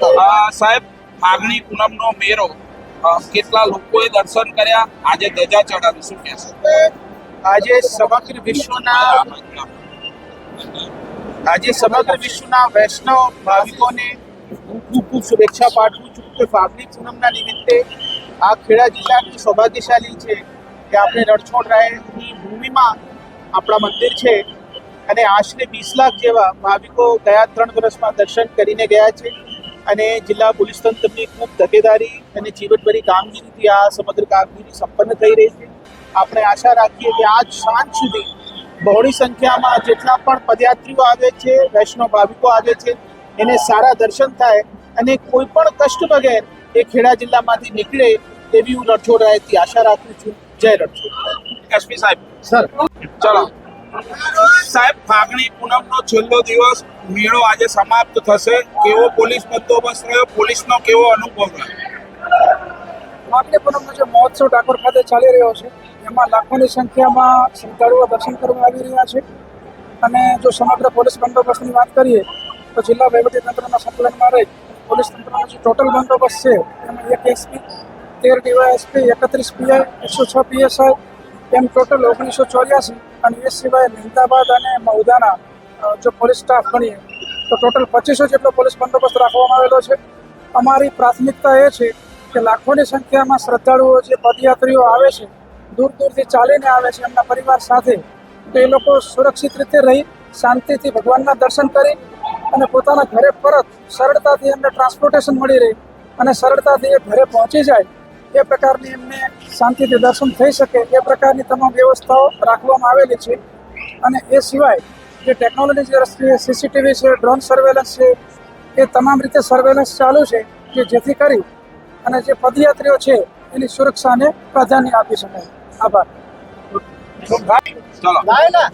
સાહેબ ફાગણી પૂનમનો મેરો કેટલા લોકોએ દર્શન કર્યા? આજે ધજા ચડાવી શું કહેશો આજે સમગ્ર વિશ્વના આજે સમગ્ર વિશ્વના વૈષ્ણવ ભાવિકોને હું ખૂબ ખૂબ શુભેચ્છા પાઠવું છું કે ફાગણી પૂનમના નિમિત્તે આ ખેડા જિલ્લાની સૌભાગ્યશાળી છે કે આપણે રણછોડ રાયની ભૂમિમાં આપણા મંદિર છે અને આશરે વીસ લાખ જેવા ભાવિકો ગયા ત્રણ વર્ષમાં દર્શન કરીને ગયા છે. અને જિલ્લા પોલીસ તંત્રની ખૂબ તકેદારી અને જીવનભરી કામગીરીથી આ સમગ્ર કામગીરી સંપન્ન થઈ રહી છે. આપણે આશા રાખીએ કે આજ સાંજ સુધી બહોળી સંખ્યામાં જેટલા પણ પદયાત્રીઓ આવે છે વૈષ્ણવ ભાવિકો આવે છે એને સારા દર્શન થાય અને કોઈ પણ કષ્ટ વગેરે એ ખેડા જિલ્લામાંથી નીકળે તેવી હું રાયથી આશા રાખું છું. જય રઠોડ. એસપી સાહેબ. સર. ચલો. સાહેબ ફાગણી પૂનમનો છેલ્લો દિવસ મેળો આજે સમાપ્ત થશે. કેવો પોલીસ બંદોબસ્ત રહ્યો? પોલીસનો કેવો અનુભવ રહ્યો? માગણી પૂનમનો જે મહોત્સવ ડાકોર ખાતે ચાલી રહ્યો છે, એમાં લાખોની સંખ્યામાં શ્રદ્ધાળુઓ દર્શન કરવા આવી રહ્યા છે. અને જો સમગ્ર પોલીસ બંદોબસ્તની વાત કરીએ, તો જિલ્લા વહીવટીતંત્રના સંકલનમાં રહી પોલીસ તંત્રનો જે ટોટલ બંદોબસ્ત છે, એમાં એક એસપી, તેર ડીવાયએસપી, એકત્રીસ પીઆઈ, એકસો છ પીએસઆઈ, એમ ટોટલ ઓગણીસો ચોર્યાસી અને એ સિવાય મહેમદાબાદ અને મૌદાના જો પોલીસ સ્ટાફ ગણીએ, તો ટોટલ પચીસો જેટલો પોલીસ બંદોબસ્ત રાખવામાં આવેલો છે. અમારી પ્રાથમિકતા એ છે કે લાખોની સંખ્યામાં શ્રદ્ધાળુઓ જે પદયાત્રીઓ આવે છે, દૂર દૂરથી ચાલીને આવે છે, એમના પરિવાર સાથે, તો એ લોકો સુરક્ષિત રીતે રહી, શાંતિથી ભગવાનના દર્શન કરી અને પોતાના ઘરે પરત સરળતાથી એમને ટ્રાન્સપોર્ટેશન મળી રહે અને સરળતાથી એ ઘરે પહોંચી જાય એ પ્રકારની એમને શાંતિથી દર્શન થઈ શકે એ પ્રકારની તમામ વ્યવસ્થાઓ રાખવામાં આવેલી છે. અને એ સિવાય જે ટેકનોલોજી દ્રષ્ટિએ સીસીટીવી છે ડ્રોન સર્વેલન્સ છે એ તમામ રીતે સર્વેલન્સ ચાલુ છે કે જેથી કરી અને જે પદયાત્રીઓ છે એની સુરક્ષાને પ્રાધાન્ય આપી શકાય. આભાર. ચલો.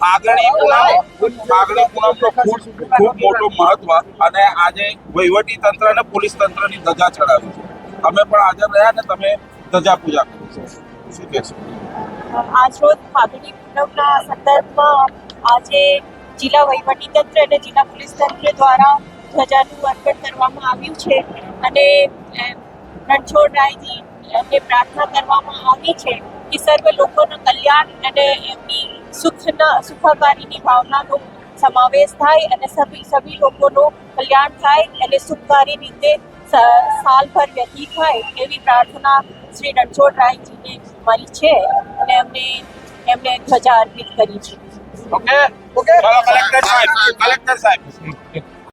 ફાગણી પૂનમ પૂનમનો ખૂબ ખૂબ મોટો મહત્વ અને આજે વહીવટી તંત્ર અને પોલીસ તંત્રની ધજા ચડાવી છે. તમે પણ હાજર રહ્યા ને તમે ધજા પૂજા કરી છે. શું કહેશો? આજરોજ ફાગણી પૂનમના સંદર્ભમાં આજે જિલ્લા વહીવટી તંત્ર અને જિલ્લા પોલીસ તંત્ર દ્વારા ધ્વજાનું અર્પણ કરવામાં આવ્યું છે અને અ, રણછોડ રાયજી એમને પ્રાર્થના કરવામાં આવી છે કે સર્વ લોકોનું કલ્યાણ અને એમની સુખના સુખાકારીની ભાવનાનો સમાવેશ થાય અને સભી સભી લોકોનું કલ્યાણ થાય અને સુખકારી રીતે સ- સાલભર વ્યતીત થાય એવી પ્રાર્થના શ્રી રણછોડ રાયજીને મારી છે અને અમને એમને ધ્વજા અર્પિત કરી છે. ઓકે ઓકે કલેક્ટર સાહેબ. કલેક્ટર સાહેબ.